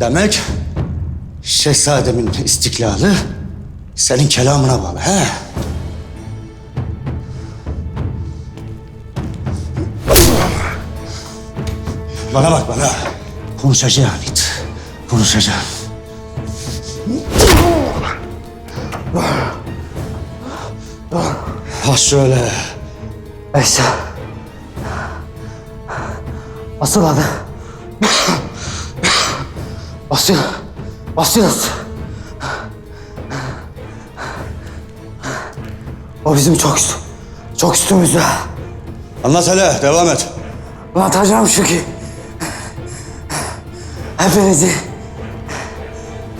Demek şehzademin istiklali senin kelamına bağlı he? Bana bak bana. Konuşacağım it. Konuşacağım. Ha şöyle. Neyse. Asıl adı. Asıl. Asıl. O bizim çok üstü. Çok üstümüzde. Anlat hele devam et. Anlatacağım şu ki. Hepinizi.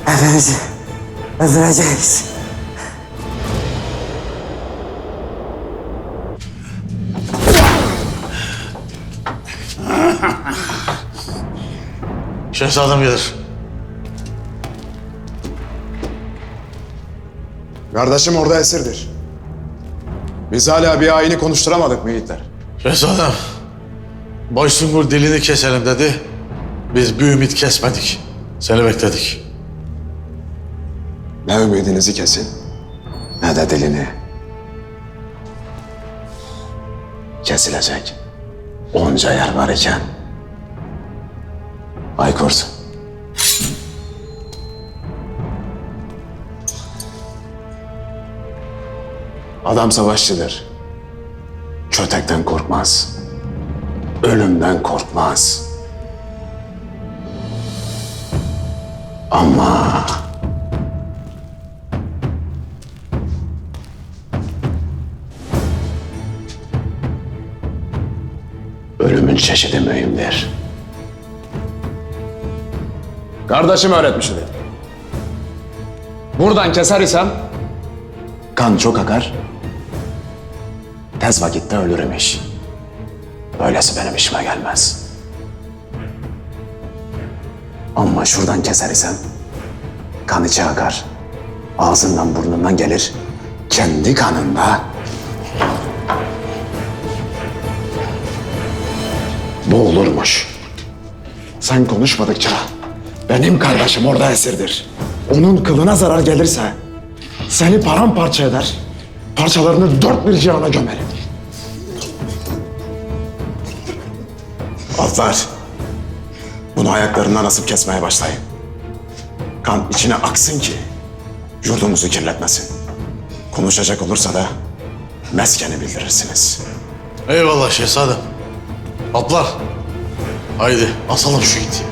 Hepinizi. Öldüreceğiz. Şehzadem gelir. Kardeşim orada esirdir. Biz hala bir ayini konuşturamadık mı yiğitler? Şehzadem, Baysungur dilini keselim dedi. Biz bir ümit kesmedik. Seni bekledik. Ne ümidinizi kesin, ne de dilini. Kesilecek. Onca yer var iken. Aykurt. Adam savaşçıdır. Kötekten korkmaz. Ölümden korkmaz. Ama ölümün çeşidi mühimdir. Kardeşim öğretmişti. Buradan keser isem kan çok akar. Tez vakitte ölürüm iş. Böylesi benim işime gelmez. Ama şuradan keser isem kan içe akar. Ağzından burnundan gelir. Kendi kanında boğulurmuş. Sen konuşmadıkça benim kardeşim orada esirdir. Onun kılına zarar gelirse seni paramparça eder. Parçalarını dört bir cihana gömerim. Atlar. Bunu ayaklarından asıp kesmeye başlayın. Kan içine aksın ki yurdumuzu kirletmesin. Konuşacak olursa da meskeni bildirirsiniz. Eyvallah şehzadem. Atlar. Haydi asalım şu iti.